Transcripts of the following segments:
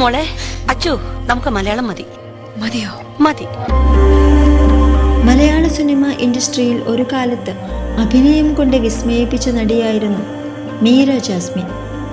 മോളെ അച്ചു നമുക്ക് മലയാളം മതി. മതിയോ? മതി. മലയാള സിനിമ ഇൻഡസ്ട്രിയിൽ ഒരു കാലത്ത് അഭിനയം കൊണ്ട് വിസ്മയിപ്പിച്ച നടിയായിരുന്നു മീര ജാസ്മിൻ.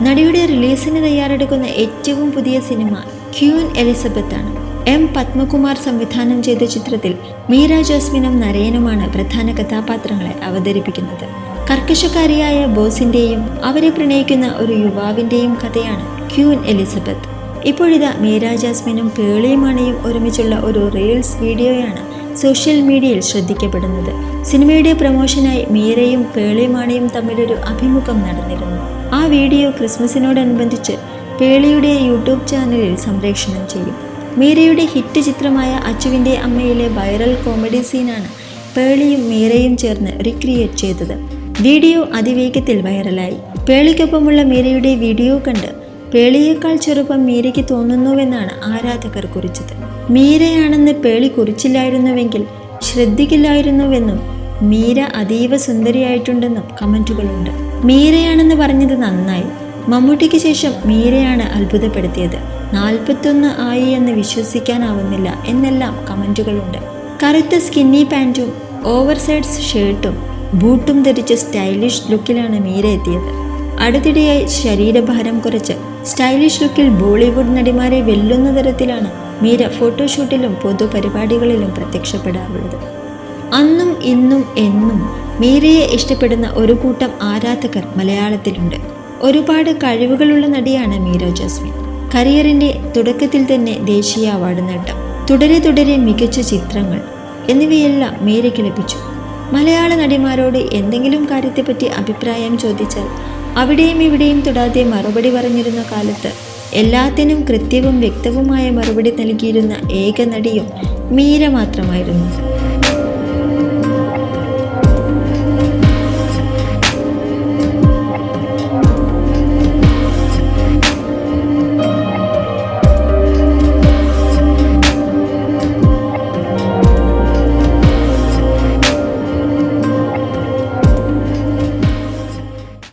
നടിയുടെ റിലീസിന് തയ്യാറെടുക്കുന്ന ഏറ്റവും പുതിയ സിനിമ ക്യൂൻ എലിസബത്ത് ആണ്. എം പത്മകുമാർ സംവിധാനം ചെയ്ത ചിത്രത്തിൽ മീര ജാസ്മിനും നരയനുമാണ് പ്രധാന കഥാപാത്രങ്ങളെ അവതരിപ്പിക്കുന്നത്. കർക്കശക്കാരിയായ ബോസിന്റെയും അവരെ പ്രണയിക്കുന്ന ഒരു യുവാവിന്റെയും കഥയാണ് ക്യൂൻ എലിസബത്ത്. ഇപ്പോഴിതാ മീര ജാസ്മിനും പേളിയുമാണിയും ഒരുമിച്ചുള്ള ഒരു റീൽസ് വീഡിയോയാണ് സോഷ്യൽ മീഡിയയിൽ ശ്രദ്ധിക്കപ്പെടുന്നത്. സിനിമയുടെ പ്രമോഷനായി മീരയും പേളിയുമാണിയും തമ്മിലൊരു അഭിമുഖം നടന്നിരുന്നു. ആ വീഡിയോ ക്രിസ്മസിനോടനുബന്ധിച്ച് പേളിയുടെ യൂട്യൂബ് ചാനലിൽ സംപ്രേഷണം ചെയ്യും. മീരയുടെ ഹിറ്റ് ചിത്രമായ അച്ചുവിന്റെ അമ്മയിലെ വൈറൽ കോമഡി സീനാണ് പേളിയും മീരയും ചേർന്ന് റിക്രിയേറ്റ് ചെയ്തത്. വീഡിയോ അതിവേഗത്തിൽ വൈറലായി. പേളിക്കൊപ്പമുള്ള മീരയുടെ വീഡിയോ കണ്ട് പേളിയേക്കാൾ ചെറുപ്പം മീരയ്ക്ക് തോന്നുന്നുവെന്നാണ് ആരാധകർ കുറിച്ചത്. മീരയാണെന്ന് പേളി കുറിച്ചില്ലായിരുന്നുവെങ്കിൽ ശ്രദ്ധിക്കില്ലായിരുന്നുവെന്നും മീര അതീവ സുന്ദരിയായിട്ടുണ്ടെന്നും കമന്റുകളുണ്ട് മീരയാണെന്ന് പറഞ്ഞത് നന്നായി. മമ്മൂട്ടിക്ക് ശേഷം മീരയാണ് അത്ഭുതപ്പെടുത്തിയത്. നാൽപ്പത്തൊന്ന് ആയി എന്ന് വിശ്വസിക്കാനാവുന്നില്ല എന്നെല്ലാം കമന്റുകളുണ്ട് കറുത്ത സ്കിന്നി പാന്റും ഓവർ സൈഡ്സ് ഷർട്ടും ബൂട്ടും ധരിച്ച സ്റ്റൈലിഷ് ലുക്കിലാണ് മീര എത്തിയത്. അടുത്തിടെയായി ശരീരഭാരം കുറച്ച് സ്റ്റൈലിഷ് ലുക്കിൽ ബോളിവുഡ് നടിമാരെ വെല്ലുന്ന തരത്തിലാണ് മീര ഫോട്ടോഷൂട്ടിലും പൊതുപരിപാടികളിലും പ്രത്യക്ഷപ്പെടാറുള്ളത്. അന്നും ഇന്നും എന്നും മീരയെ ഇഷ്ടപ്പെടുന്ന ഒരു കൂട്ടം ആരാധകർ മലയാളത്തിലുണ്ട്. ഒരുപാട് കഴിവുകളുള്ള നടിയാണ് മീര ജസ്മിൻ. കരിയറിന്റെ തുടക്കത്തിൽ തന്നെ ദേശീയ അവാർഡ് നേട്ടം തുടരെ തുടരെ മികച്ച ചിത്രങ്ങൾ എന്നിവയെല്ലാം മീരയ്ക്ക് ലഭിച്ചു. മലയാള നടിമാരോട് എന്തെങ്കിലും കാര്യത്തെപ്പറ്റി അഭിപ്രായം ചോദിച്ചാൽ അവിടെയും ഇവിടെയും തൊടാതെ മറുപടി പറഞ്ഞിരുന്ന കാലത്ത് എല്ലാത്തിനും കൃത്യവും വ്യക്തവുമായ മറുപടി നൽകിയിരുന്ന ഏക നടിയും മീര മാത്രമായിരുന്നു.